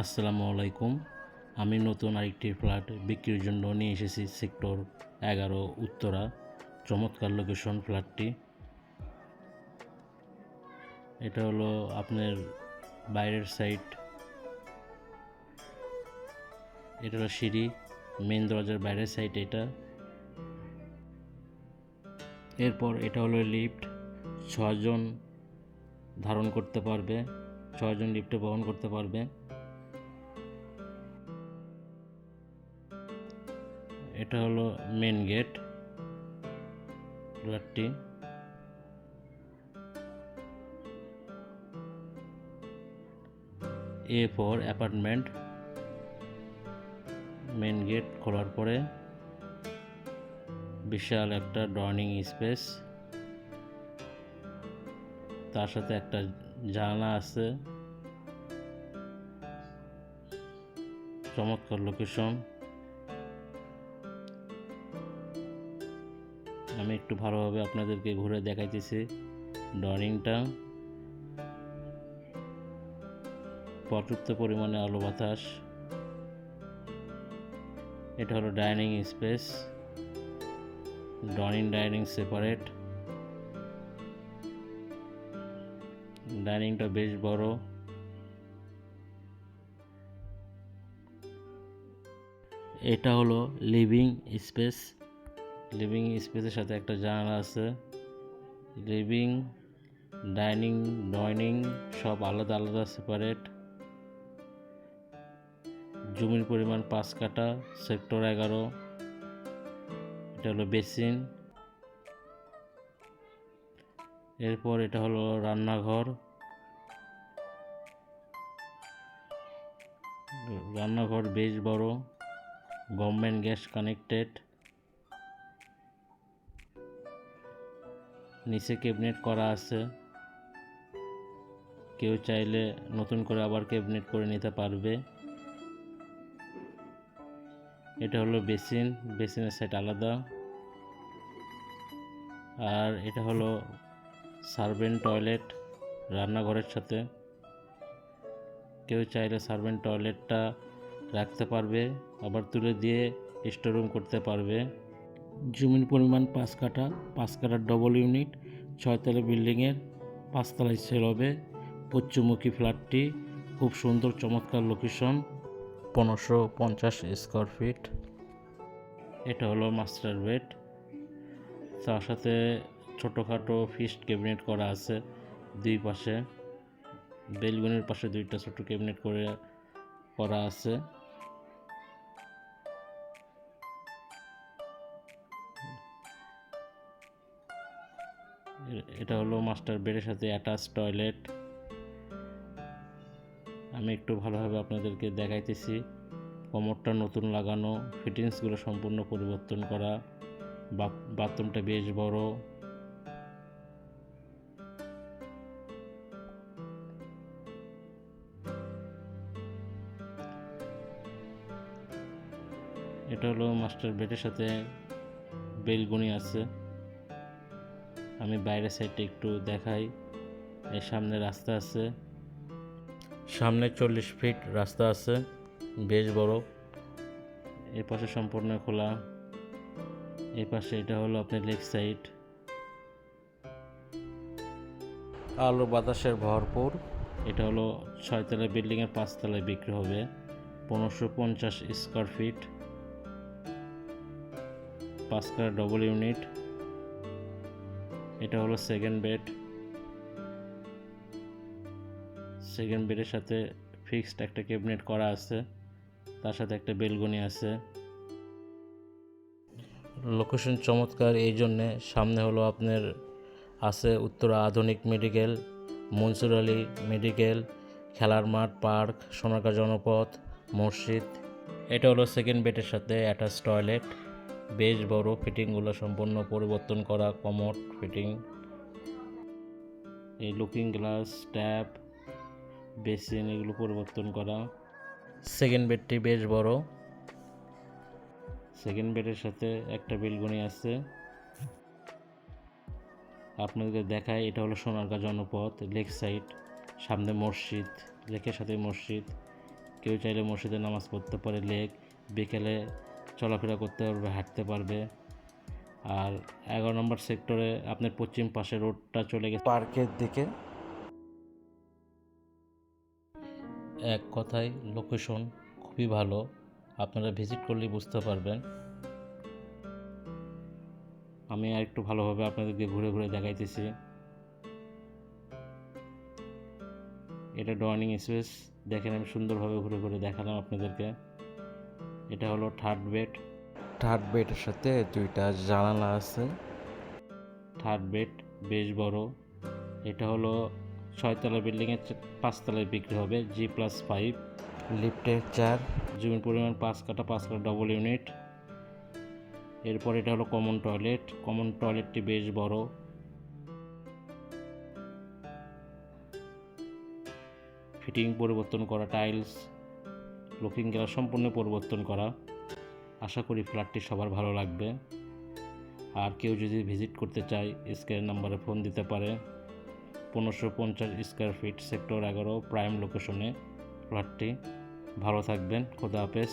আসসালামু আলাইকুম। আমি নতুন আরেকটি ফ্ল্যাট বিক্রির জন্য নিয়ে এসেছি সেক্টর এগারো উত্তরা। চমৎকার লোকেশন ফ্ল্যাটটি। এটা হলো আপনার বাইরের সাইড এটা হলো সিঁড়ি মেন দরজার বাইরের সাইড এটা। এরপর এটা হলো লিফট ছজন ধারণ করতে পারবে ছজন লিফটে বহন করতে পারবে। এটা হলো মেন গেট ফ্ল্যাটটি A four apartment main gate খোলার পরে বিশাল একটা ডর্নিং স্পেস তার সাথে একটা জানালা আছে। চমৎকার লোকেশন আমি একটু ভালোভাবে আপনাদেরকে ঘুরে দেখাইতেছি। ড্রয়িংটা। পর্যাপ্ত পরিমাণে আলো বাতাস। এটা হলো dining space. Drawing, dining separate. ডাইনিংটা বেশ বড়। এটা হলো লিভিং স্পেস। লিভিং স্পেসের সাথে একটা জানালা আছে। লিভিং ডাইনিং ডাইনিং সব আলাদা আলাদা সেপারেট জমির পরিমাণ পাঁচ কাটা সেক্টর এগারো। এটা হলো বেসিন এরপর এটা হলো রান্নাঘর। রান্নাঘর বেশ বড়। গভর্নমেন্ট গ্যাস কানেক্টেড নিচে ক্যাবিনেট করা আছে। কেউ চাইলে নতুন করে আবার ক্যাবিনেট করে নিতে পারবে। এটা হলো বেসিন, বেসিনের সাইড আলাদা। আর এটা হলো সার্ভেন্ট টয়লেট রান্নাঘরের সাথে। কেউ চাইলে সার্ভেন্ট টয়লেটটা রাখতে পারবে, আবার তুলে দিয়ে স্টোরুম করতে পারবে। জমির পরিমাণ পাঁচ কাঠা, পাঁচ কাঠার ডবল ইউনিট ছয়তলা বিল্ডিংয়ের পাঁচতলায় সেল হবে। পশ্চিমমুখী ফ্ল্যাটটি খুব সুন্দর, চমৎকার লোকেশন পনেরোশো পঞ্চাশ স্কোয়ার ফিট এটা হলো মাস্টার বেড তার সাথে ছোটোখাটো ফিস্ট ক্যাবিনেট করা আছে দুই পাশে। বেলগুনির পাশে দুইটা ছোট ক্যাবিনেট করে করা আছে। এটা হলো মাস্টার বেডের সাথে অ্যাটাচ টয়লেট আমি একটু ভালোভাবে আপনাদেরকে দেখাইতেছি। কোমরটা নতুন লাগানো ফিটিংসগুলো সম্পূর্ণ পরিবর্তন করা। বাথ- বাথরুমটা বেশ বড়। এটা হলো মাস্টার বেডের সাথে বেলগুনি আছে। আমি বাইরের সাইডটা একটু দেখাই। এর সামনে রাস্তা আছে। সামনে চল্লিশ ফিট রাস্তা আছে, বেশ বড়। এর পাশে সম্পূর্ণ খোলা। এই পাশে এটা হলো আপনার লেগ সাইড। আলো বাতাসের ভরপুর। এটা হলো ছয়তলা বিল্ডিংয়ের পাঁচতলায় বিক্রি হবে, পনেরোশো পঞ্চাশ স্কোয়ার ফিট পাঁচ ডবল ইউনিট এটা হলো সেকেন্ড বেড সেকেন্ড বেডের সাথে ফিক্সড একটা ক্যাবিনেট করা আছে। তার সাথে একটা বেলগনি আছে। লোকেশন চমৎকার, এই জন্যে সামনে হলো আপনার আছে উত্তরা আধুনিক মেডিকেল মনসুর আলী মেডিকেল খেলার মাঠ পার্ক সোনারগাঁ জনপথ, মসজিদ। এটা হলো সেকেন্ড বেডের সাথে অ্যাটাচ টয়লেট বেশ বড় ফিটিংগুলো সম্পূর্ণ পরিবর্তন করা কমোড ফিটিং। এই লুকিং গ্লাস, ট্যাপ, বেসিন এগুলো পরিবর্তন করা। সেকেন্ড বেডটি বেশ বড়। সেকেন্ড বেডের সাথে একটা বেলগনি আছে। আপনাদের দেখায় এটা হলো সোনারগাঁ জনপথ লেক সাইড, সামনে মসজিদ, লেকের সাথে মসজিদ। কেউ চাইলে মসজিদে নামাজ পড়তে পারে লেক বিকেলে চলাফেরা করতে পারবে হাঁটতে পারবে। আর এগারো নম্বর সেক্টরে আপনার পশ্চিম পাশে রোডটা চলে গেছে। পার্কের দিকে। এক কথায় লোকেশন খুবই ভালো। আপনারা ভিজিট করলেই বুঝতে পারবেন। আমি আর একটু ভালোভাবে আপনাদেরকে ঘুরে ঘুরে দেখাইতেছি। এটা ড্রয়িং স্পেস দেখেন আমি সুন্দরভাবে ঘুরে ঘুরে দেখালাম আপনাদেরকে। এটা হলো থার্ড বেড। থার্ড বেডের সাথে দুইটা জানালা আছে। থার্ড বেড বেশ বড়। এটা হলো ছয়তলা বিল্ডিংয়ের পাঁচতলায় বিক্রি হবে জি প্লাস ফাইভ। লিফটের চার। জমির পরিমাণ পাঁচ কাটা পাঁচ কাটা ডবল ইউনিট এরপর এটা হলো কমন টয়লেট কমন টয়লেটটি বেশ বড়। ফিটিং পরিবর্তন করা টাইলস লুকিং গ্লাস সম্পূর্ণ পরিবর্তন করা। আশা করি ফ্ল্যাটটি সবার ভালো লাগবে। আর কেউ যদি ভিজিট করতে চায় স্কোয়ার নাম্বারে ফোন দিতে পারে। পনেরোশো পঞ্চাশ স্কোয়ার ফিট সেক্টর এগারো, প্রাইম লোকেশনে ফ্ল্যাটটি। ভালো থাকবেন, খোদা হাফেজ।